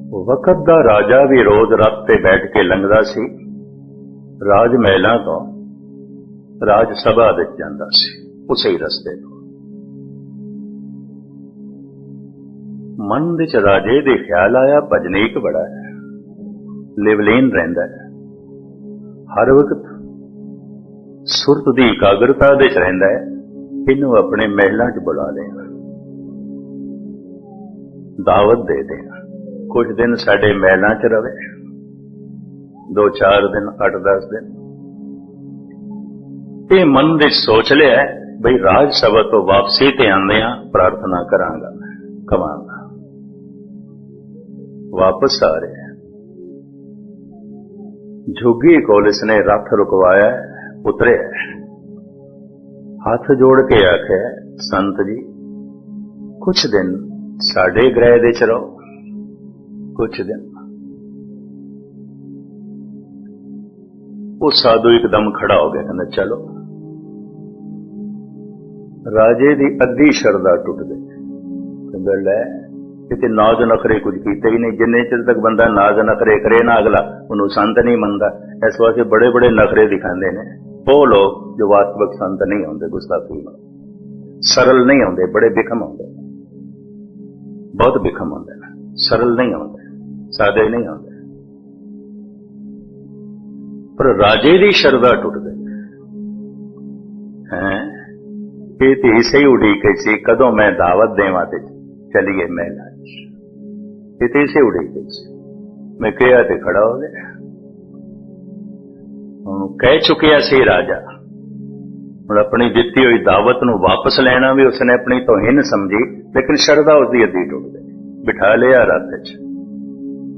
ਵਕਤ ਦਾ ਰਾਜਾ ਵੀ ਰੋਜ਼ ਰੱਥ ਤੇ ਬੈਠ ਕੇ ਲੰਘਦਾ ਸੀ। ਰਾਜ ਮਹਿਲਾਂ ਤੋਂ ਰਾਜ ਸਭਾ ਵਿੱਚ ਜਾਂਦਾ ਸੀ, ਉਸੇ ਹੀ ਰਸਤੇ ਤੋਂ। ਮਨ ਵਿੱਚ ਰਾਜੇ ਦੇ ਖਿਆਲ ਆਇਆ ਭਜਨੀਕ ਬੜਾ ਹੈ, ਲਿਵਲੀਨ ਰਹਿੰਦਾ ਹੈ। ਹਰ ਵਕਤ ਸੁਰਤ ਦੀ ਇਕਾਗਰਤਾ ਦੇ ਚ ਰਹਿੰਦਾ ਹੈ, ਇਹਨੂੰ ਆਪਣੇ ਮਹਿਲਾਂ 'ਚ ਬੁਲਾ ਲਿਆ। ਦਾਵਤ ਦੇ ਦੇਣਾ। ਕੁਝ ਦਿਨ ਸਾਡੇ ਮਹਿਲਾਂ 'ਚ ਰਵੇ, ਦੋ ਚਾਰ ਦਿਨ 8-10 ਦਿਨ। ਇਹ ਮਨ ਵਿੱਚ ਸੋਚ ਲਿਆ ਬਈ ਰਾਜ ਸਭਾ ਤੋਂ ਵਾਪਸੀ ਤੇ ਆਉਂਦਿਆਂ ਪ੍ਰਾਰਥਨਾ ਕਰਾਂਗਾ, ਕਵਾਂਗਾ। ਵਾਪਸ ਆ ਰਿਹਾ ਝੁੱਗੀ ਕੋਲਿਸ ਨੇ ਰੱਥ ਰੁਕਵਾਇਆ ਉਤਰਿਆ ਹੱਥ ਜੋੜ ਕੇ ਆਖਿਆ, ਸੰਤ ਜੀ ਕੁਝ ਦਿਨ ਸਾਡੇ ਗ੍ਰਹਿ ਦੇ ਚ ਰਹੋ। ਕੁਝ ਦਿਨ ਉਹ ਸਾਧੂ ਇੱਕਦਮ ਖੜਾ ਹੋ ਗਿਆ, ਕਹਿੰਦਾ, ਚਲੋ। ਰਾਜੇ ਦੀ ਅੱਧੀ ਸ਼ਰਧਾ ਟੁੱਟ ਗਈ। ਕਹਿੰਦਾ, ਲੈ ਕਿਤੇ ਨਾਜ਼ ਨਖਰੇ ਕੁਝ ਕੀਤੇ ਹੀ ਨਹੀਂ। ਜਿੰਨੇ ਚਿਰ ਤੱਕ ਬੰਦਾ ਨਾਜ਼ ਨਖਰੇ ਕਰੇ ਨਾ ਅਗਲਾ, ਉਹਨੂੰ ਸੰਤ ਨਹੀਂ ਮੰਨਦਾ। ਇਸ ਵਾਸਤੇ ਬੜੇ ਬੜੇ ਨਖਰੇ ਦਿਖਾਉਂਦੇ ਨੇ। ਉਹ ਲੋਕ ਜੋ ਵਾਸਤਵਿਕ ਸੰਤ ਨਹੀਂ ਹੁੰਦੇ, ਗੁਸਤਾਖੀ ਸਰਲ ਨਹੀਂ ਹੁੰਦੇ ਬੜੇ ਬਿਖਮ ਹੁੰਦੇ ਬਹੁਤ ਬਿਖਮ ਹੁੰਦੇ ਨੇ। ਸਰਲ ਨਹੀਂ ਹੁੰਦੇ ਸਾਦੇ ਨਹੀਂ ਹੁੰਦੇ ਪਰ ਰਾਜੇ ਦੀ ਸ਼ਰਧਾ ਟੁੱਟ ਗਈ ਹੈ ਇਹ ਤੇ ਇਸੇ ਹੀ ਉਡੀਕ ਸੀ ਕਦੋਂ ਮੈਂ ਦਾਵਤ ਦੇਵਾਂ ਤੇ ਚਲੀਏ ਮਹਿਲਾ ਇਹ ਤੇ ਇਸੇ ਉਡੀਕ ਸੀ ਮੈਂ ਕਿਹਾ ਤੇ ਖੜਾ ਹੋ ਗਿਆ ਉਹਨੂੰ ਕਹਿ ਚੁੱਕਿਆ ਸੀ ਰਾਜਾ ਹੁਣ ਆਪਣੀ ਦਿੱਤੀ ਹੋਈ ਦਾਵਤ ਨੂੰ ਵਾਪਸ ਲੈਣਾ ਵੀ ਉਸਨੇ ਆਪਣੀ ਤੋਹਿਨ ਸਮਝੀ ਲੇਕਿਨ ਸ਼ਰਧਾ ਉਸਦੀ ਅੱਧੀ ਟੁੱਟ ਗਈ ਬਿਠਾ ਲਿਆ ਰੱਥ 'ਚ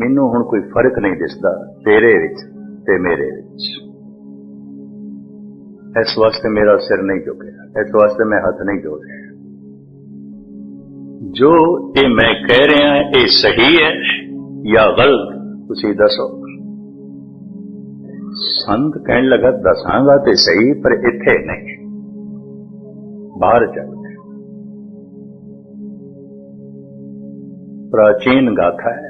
ਮੈਨੂੰ ਹੁਣ ਕੋਈ ਫ਼ਰਕ ਨਹੀਂ ਦਿਸਦਾ ਤੇਰੇ ਵਿੱਚ ਤੇ ਮੇਰੇ ਵਿੱਚ। ਇਸ ਵਾਸਤੇ ਮੇਰਾ ਸਿਰ ਨਹੀਂ ਝੁਕਿਆ, ਇਸ ਵਾਸਤੇ ਮੈਂ ਹੱਥ ਨਹੀਂ ਜੋੜ ਰਿਹਾ। ਜੋ ਇਹ ਮੈਂ ਕਹਿ ਰਿਹਾ, ਇਹ ਸਹੀ ਹੈ ਜਾਂ ਗਲਤ, ਤੁਸੀਂ ਦੱਸੋ। ਸੰਤ ਕਹਿਣ ਲੱਗਾ, ਦੱਸਾਂਗਾ ਤੇ ਸਹੀ, ਪਰ ਇੱਥੇ ਨਹੀਂ। ਬਾਹਰ ਚੱਲ ਪ੍ਰਾਚੀਨ ਗਾਥਾ ਹੈ।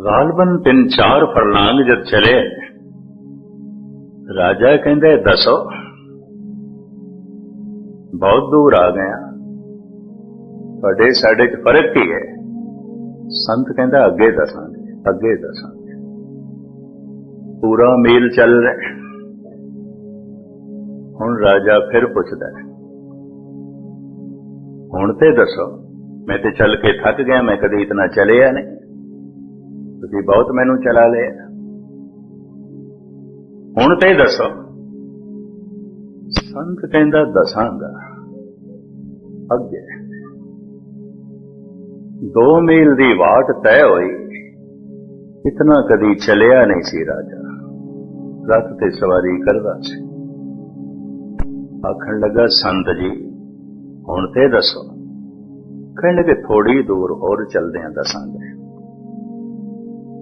ਗਾਲਬਨ ਤਿੰਨ ਚਾਰ ਫਰਲਾਂਗ ਜਦ ਚਲੇ ਰਾਜਾ ਕਹਿੰਦੇ ਦੱਸੋ ਬਹੁਤ ਦੂਰ ਆ ਗਏ ਆ ਤੁਹਾਡੇ ਸਾਡੇ ਚ ਫ਼ਰਕ ਕੀ ਹੈ ਸੰਤ ਕਹਿੰਦਾ ਅੱਗੇ ਦੱਸਾਂਗੇ ਅੱਗੇ ਦੱਸਾਂਗੇ ਪੂਰਾ ਮੇਲ ਚੱਲ ਰਿਹਾ ਹੁਣ ਰਾਜਾ ਫਿਰ ਪੁੱਛਦਾ ਹੈ ਹੁਣ ਤੇ ਦੱਸੋ ਮੈਂ ਤੇ ਚੱਲ ਕੇ ਥੱਕ ਗਿਆ ਮੈਂ ਕਦੇ ਇਤਨਾ ਚਲਿਆ ਨਹੀਂ ਤੁਸੀਂ ਬਹੁਤ ਮੈਨੂੰ ਚਲਾ ਲਿਆ ਹੁਣ ਤੇ ਦੱਸੋ। ਸੰਤ ਕਹਿੰਦਾ ਦਸਾਂਗਾ। ਅੱਗੇ। ਦੋ ਮੀਲ ਦੀ ਵਾਟ ਤੈਅ ਹੋਈ। ਇਤਨਾ ਕਦੀ ਚਲਿਆ ਨਹੀਂ ਸੀ ਰਾਜਾ। ਰੱਥ ਤੇ ਸਵਾਰੀ ਕਰਦਾ ਸੀ। ਆਖਣ ਲੱਗਾ, ਸੰਤ ਜੀ, ਹੁਣ ਤੇ ਦੱਸੋ। ਕਹਿਣ ਲੱਗੇ ਥੋੜੀ ਦੂਰ ਹੋਰ ਚੱਲਦਿਆਂ ਦੱਸਾਂਗੇ।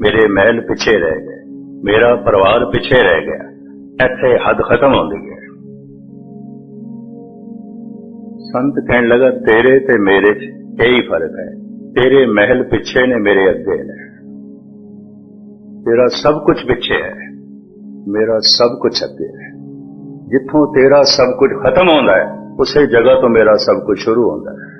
ਮੇਰੇ ਮਹਿਲ ਪਿੱਛੇ ਰਹਿ ਗਏ ਮੇਰਾ ਪਰਿਵਾਰ ਪਿੱਛੇ ਰਹਿ ਗਿਆ ਇੱਥੇ ਹੱਦ ਖਤਮ ਹੁੰਦੀ ਹੈ ਸੰਤ ਕਹਿਣ ਲੱਗਾ ਤੇਰੇ ਤੇ ਮੇਰੇ 'ਚ ਇਹੀ ਫ਼ਰਕ ਹੈ ਤੇਰੇ ਮਹਿਲ ਪਿੱਛੇ ਨੇ ਮੇਰੇ ਅੱਗੇ ਨੇ ਤੇਰਾ ਸਭ ਕੁਝ ਪਿੱਛੇ ਹੈ ਮੇਰਾ ਸਭ ਕੁਝ ਅੱਗੇ ਹੈ ਜਿੱਥੋਂ ਤੇਰਾ ਸਭ ਕੁਝ ਖਤਮ ਹੁੰਦਾ ਹੈ ਉਸੇ ਜਗ੍ਹਾ ਤੋਂ ਮੇਰਾ ਸਭ ਕੁਝ ਸ਼ੁਰੂ ਹੁੰਦਾ ਹੈ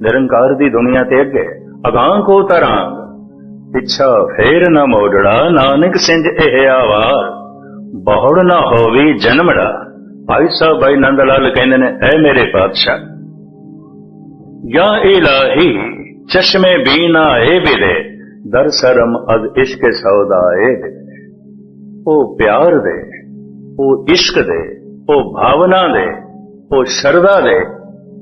ਨਿਰੰਕਾਰ ਦੀ ਦੁਨੀਆ ਤੇ ਅੱਗੇ, ਅਗਾਹ ਕੋ ਤਰਾਂ ਪਿੱਛਾ ਫੇਰ ਨਾ ਮੋੜੜਾ, ਨਾਨਕ ਸਿੰਜ ਇਹ ਆਵਾਰ ਬਹੁੜ ਨਾ ਹੋਵੀ ਜਨਮੜਾ। ਭਾਈ ਸਾਹਿਬ, ਭਾਈ ਨੰਦ ਲਾਲ ਕਹਿੰਦੇ ਨੇ, ਐ ਮੇਰੇ ਪਾਤਸ਼ਾਹ। ਯਾ ਇਲਾਹੀ, ਚਸ਼ਮੇ ਬੀਨਾ ਏ ਬਿਲੇ ਦਰ ਸਰਮ ਅਦ ਇਸ਼ਕ ਸੌਦਾ ਏ ਬਿਲੇ ਉਹ ਪਿਆਰ ਦੇ, ਉਹ ਇਸ਼ਕ ਦੇ, ਉਹ ਭਾਵਨਾ ਦੇ, ਉਹ ਸ਼ਰਧਾ ਦੇ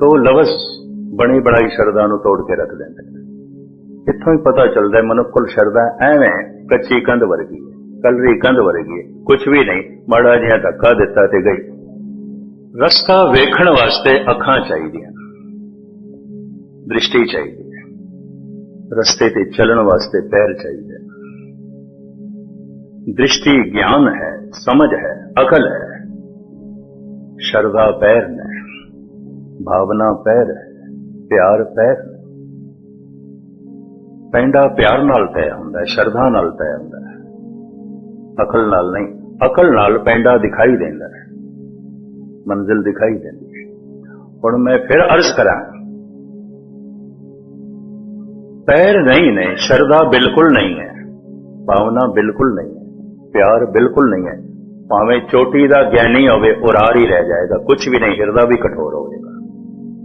ਤੋ ਲਵਸ ਬਣੀ ਬਣਾਈ ਸ਼ਰਧਾ ਨੂੰ ਤੋੜ ਕੇ ਰੱਖ ਦਿੰਦੇ ਇੱਥੋਂ ਹੀ ਪਤਾ ਚੱਲਦਾ ਹੈ ਮਨੁੱਖ ਸ਼ਰਧਾ ਐਵੇਂ ਕੱਚੀ ਕੰਧ ਵਰਗੀ ਹੈ, ਕਲਰੀ ਕੰਧ ਵਰਗੀ ਹੈ ਕੁਝ ਵੀ ਨਹੀਂ, ਮਾੜਾ ਜਿਹਾ ਧੱਕਾ ਦਿੱਤਾ ਤੇ ਗਈ। ਰਸਤਾ ਵੇਖਣ ਵਾਸਤੇ ਅੱਖਾਂ ਚਾਹੀਦੀਆਂ, ਦ੍ਰਿਸ਼ਟੀ ਚਾਹੀਦੀ ਹੈ। ਰਸਤੇ ਤੇ ਚੱਲਣ ਵਾਸਤੇ ਪੈਰ ਚਾਹੀਦੇ ਦ੍ਰਿਸ਼ਟੀ ਗਿਆਨ ਹੈ, ਸਮਝ ਹੈ, ਅਕਲ ਹੈ। ਸ਼ਰਧਾ ਪੈਰ ਨੇ। ਭਾਵਨਾ ਪੈਰ ਹੈ ਪਿਆਰ ਪੈਰ ਪੈਂਡਾ ਪਿਆਰ ਨਾਲ ਤੈਅ ਹੁੰਦਾ ਸ਼ਰਧਾ ਨਾਲ ਤੈਅ ਹੁੰਦਾ ਅਕਲ ਨਾਲ ਨਹੀਂ, ਅਕਲ ਨਾਲ ਪੈਂਡਾ ਦਿਖਾਈ ਦਿੰਦਾ ਹੈ। ਮੰਜ਼ਿਲ ਦਿਖਾਈ ਦਿੰਦੀ ਹੈ। ਹੁਣ ਮੈਂ ਫਿਰ ਅਰਜ਼ ਕਰਾਂ। ਪੈਰ ਨਹੀਂ ਨੇ, ਸ਼ਰਧਾ ਬਿਲਕੁਲ ਨਹੀਂ ਹੈ। ਭਾਵਨਾ ਬਿਲਕੁਲ ਨਹੀਂ ਹੈ। ਪਿਆਰ ਬਿਲਕੁਲ ਨਹੀਂ ਹੈ। ਭਾਵੇਂ ਚੋਟੀ ਦਾ ਗਿਆਨੀ ਹੋਵੇ, ਉਰਾਰ ਹੀ ਰਹਿ ਜਾਏਗਾ। ਕੁਝ ਵੀ ਨਹੀਂ, ਹਿਰਦਾ ਵੀ ਕਠੋਰ ਹੋਵੇਗਾ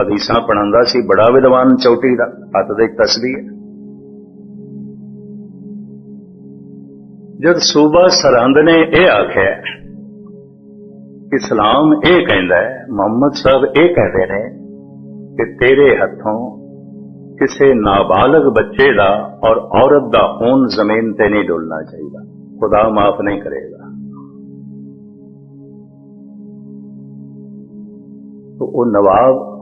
ਹਦੀਸਾਂ ਪੜਾਉਂਦਾ ਸੀ, ਬੜਾ ਵਿਦਵਾਨ ਚੌਟੀ ਦਾ, ਹੱਥ ਦੇ ਤਸਬੀਹ ਹੈ ਜਦ ਸੂਬਾ ਸਰਹੰਦ ਨੇ ਇਹ ਆਖਿਆ, ਇਸਲਾਮ ਇਹ ਕਹਿੰਦਾ ਹੈ, ਮੁਹੰਮਦ ਸਾਹਿਬ ਇਹ ਕਹਿੰਦੇ ਨੇ ਕਿ ਤੇਰੇ ਹੱਥੋਂ ਕਿਸੇ ਨਾਬਾਲਗ ਬੱਚੇ ਦਾ ਔਰ ਔਰਤ ਦਾ ਖੂਨ ਜ਼ਮੀਨ ਤੇ ਨਹੀਂ ਡੁੱਲਣਾ ਚਾਹੀਦਾ। ਖੁਦਾ ਮਾਫ ਨਹੀਂ ਕਰੇਗਾ। ਤੋ ਉਹ ਨਵਾਬ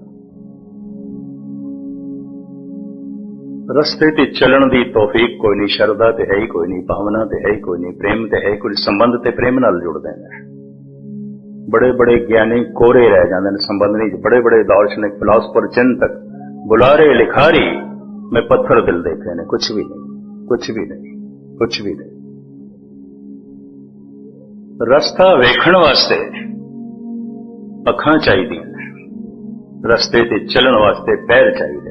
ਰਸਤੇ ਤੇ ਚੱਲਣ ਦੀ ਤੌਫੀਕ ਕੋਈ ਨਹੀਂ, ਸ਼ਰਧਾ ਤੇ ਹੈ ਹੀ ਕੋਈ ਨਹੀਂ, ਭਾਵਨਾ ਤੇ ਹੈ ਹੀ ਕੋਈ ਨਹੀਂ, ਪ੍ਰੇਮ ਤੇ ਹੈ ਹੀ ਕੋਈ ਸੰਬੰਧ ਤੇ ਪ੍ਰੇਮ ਨਾਲ ਜੁੜਦੇ ਨੇ। ਬੜੇ ਬੜੇ ਗਿਆਨੀ ਕੋਰੇ ਰਹਿ ਜਾਂਦੇ ਨੇ ਸੰਬੰਧ ਨਹੀਂ ਬੜੇ ਬੜੇ ਦਾਰਸ਼ਨਿਕ ਫਿਲਾਸਫਰ ਚਿੰਤਕ, ਬੁਲਾਰੇ, ਲਿਖਾਰੀ, ਮੈਂ ਪੱਥਰ ਦਿਲ ਦੇਖੇ ਨੇ ਕੁਝ ਵੀ ਨਹੀਂ ਕੁਝ ਵੀ ਨਹੀਂ ਕੁਝ ਵੀ ਨਹੀਂ। ਰਸਤਾ ਵੇਖਣ ਵਾਸਤੇ ਅੱਖਾਂ ਚਾਹੀਦੀਆਂ ਨੇ, ਰਸਤੇ ਤੇ ਚੱਲਣ ਵਾਸਤੇ ਪੈਰ ਚਾਹੀਦੇ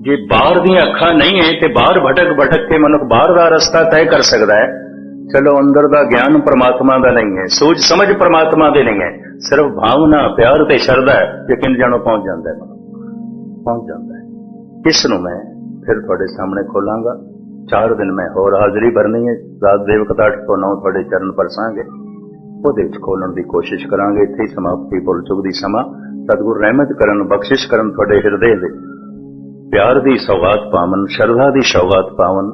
ਜੇ ਬਾਹਰ ਦੀਆਂ ਅੱਖਾਂ ਨਹੀਂ ਹੈ ਤੇ ਬਾਹਰ ਭਟਕ ਭਟਕ ਕੇ ਮਨੁੱਖ ਬਾਹਰ ਦਾ ਰਸਤਾ ਤੈਅ ਕਰ ਸਕਦਾ ਹੈ ਚਲੋ ਅੰਦਰ ਦਾ ਗਿਆਨ ਪ੍ਰਮਾਤਮਾ ਦਾ ਨਹੀਂ ਹੈ ਸੋਚ ਸਮਝ ਪ੍ਰਮਾਤਮਾ ਦੇ ਨਹੀਂ ਹੈ ਸਿਰਫ ਭਾਵਨਾ, ਪਿਆਰ ਤੇ ਸ਼ਰਧਾ ਹੈ ਯਕੀਨ ਜਾਣੋ ਪਹੁੰਚ ਜਾਂਦਾ ਹੈ ਪਹੁੰਚ ਜਾਂਦਾ ਹੈ ਇਸ ਨੂੰ ਮੈਂ ਫਿਰ ਤੁਹਾਡੇ ਸਾਹਮਣੇ ਖੋਲਾਂਗਾ? ਚਾਰ ਦਿਨ ਮੈਂ ਹੋਰ ਹਾਜ਼ਰੀ ਭਰਨੀ ਹੈ ਰਾਤ ਦੇਵ ਕਥਾ ਅੱਠ ਤੋਂ ਨੌ ਤੁਹਾਡੇ ਚਰਨ ਪਰਸਾਂਗੇ। ਉਹਦੇ ਵਿੱਚ ਖੋਲਣ ਦੀ ਕੋਸ਼ਿਸ਼ ਕਰਾਂਗੇ। ਇੱਥੇ ਸਮਾਪਤੀ ਭੁੱਲ ਚੁੱਕ ਦੀ ਸਮਾਂ। ਸਤਿਗੁਰ ਰਹਿਮਤ ਕਰਨ, ਬਖਸ਼ਿਸ਼ ਕਰਨ ਤੁਹਾਡੇ ਹਿਰਦੇ ਦੇ। ਪਿਆਰ ਦੀ ਸੌਗਾਤ ਪਾਵਨ ਸ਼ਰਧਾ ਦੀ ਸੌਗਾਤ ਪਾਵਨ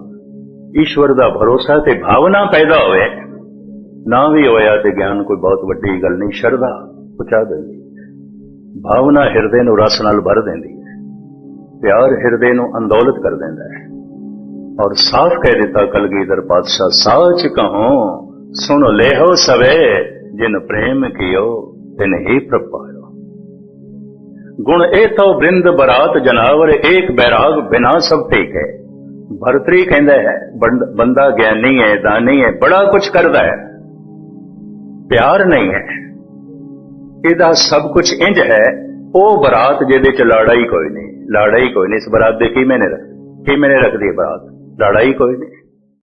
ਈਸ਼ਵਰ ਦਾ ਭਰੋਸਾ ਤੇ ਭਾਵਨਾ ਪੈਦਾ ਹੋਵੇ ਨਾ ਵੀ ਹੋਇਆ ਤੇ ਗਿਆਨ ਕੋਈ ਬਹੁਤ ਵੱਡੀ ਗੱਲ ਨਹੀਂ ਸ਼ਰਧਾ ਪਹੁੰਚਾ ਦਿੰਦੀ ਭਾਵਨਾ ਹਿਰਦੇ ਨੂੰ ਰਸ ਨਾਲ ਭਰ ਦਿੰਦੀ ਹੈ ਪਿਆਰ ਹਿਰਦੇ ਨੂੰ ਅੰਦੋਲਤ ਕਰ ਦਿੰਦਾ ਹੈ ਔਰ ਸਾਫ਼ ਕਹਿ ਦਿੱਤਾ ਕਲਗੀਧਰ ਪਾਤਸ਼ਾਹ ਸਾਚ ਕਹੋ ਸੁਣ ਲੈਹੋ ਸਵੇ ਜਿਨ ਪ੍ਰੇਮ ਕੀਓ ਤਿਨ ਹੀ ਪ੍ਰਪਾਇਓ ਗੁਣ ਇਹ ਤੋ ਬ੍ਰਿੰਦ ਬਰਾਤ ਜਨਾਵਰ ਏਕ ਬੈਰਾਗ ਬਿਨਾ ਸਭ ਠੀਕ ਹੈ ਭਰਤਰੀ ਕਹਿੰਦਾ ਹੈ, ਬੰਦ- ਬੰਦਾ ਗਿਆਨੀ ਹੈ, ਦਾਨੀ ਹੈ, ਬੜਾ ਕੁਝ ਕਰਦਾ ਹੈ। ਪਿਆਰ ਨਹੀਂ ਹੈ। ਇਹਦਾ ਸਭ ਕੁਝ ਇੰਜ ਹੈ, ਉਹ ਬਰਾਤ ਜਿਹਦੇ ਚ ਲਾੜਾ ਹੀ ਕੋਈ ਨਹੀਂ। ਲਾੜਾ ਹੀ ਕੋਈ ਨਹੀਂ, ਇਸ ਬਰਾਤ ਦੇ ਕੀ ਮੈਨੇ ਰੱਖ ਕੀ ਮੈਨੇ ਰੱਖਦੀ ਹੈ ਬਰਾਤ? ਲਾੜਾ ਹੀ ਕੋਈ ਨਹੀਂ।